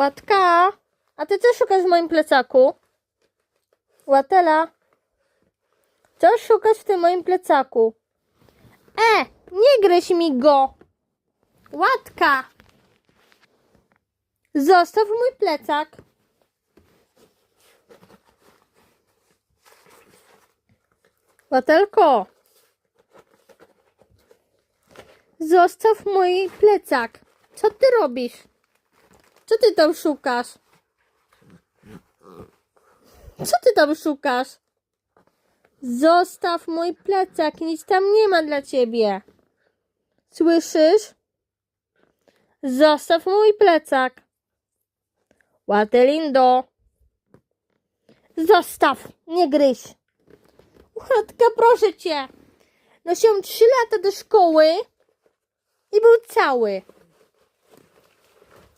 Łatka, a ty co szukasz w moim plecaku? Łatela, co szukasz w tym moim plecaku? E, nie gryź mi go! Łatka! Zostaw mój plecak. Łatelko! Zostaw mój plecak. Co ty robisz? Co ty tam szukasz? Co ty tam szukasz? Zostaw mój plecak, nic tam nie ma dla ciebie. Słyszysz? Zostaw mój plecak. Łatelindo. Zostaw, nie gryź. Łatka, proszę cię. Nosiłam trzy lata do szkoły i był cały.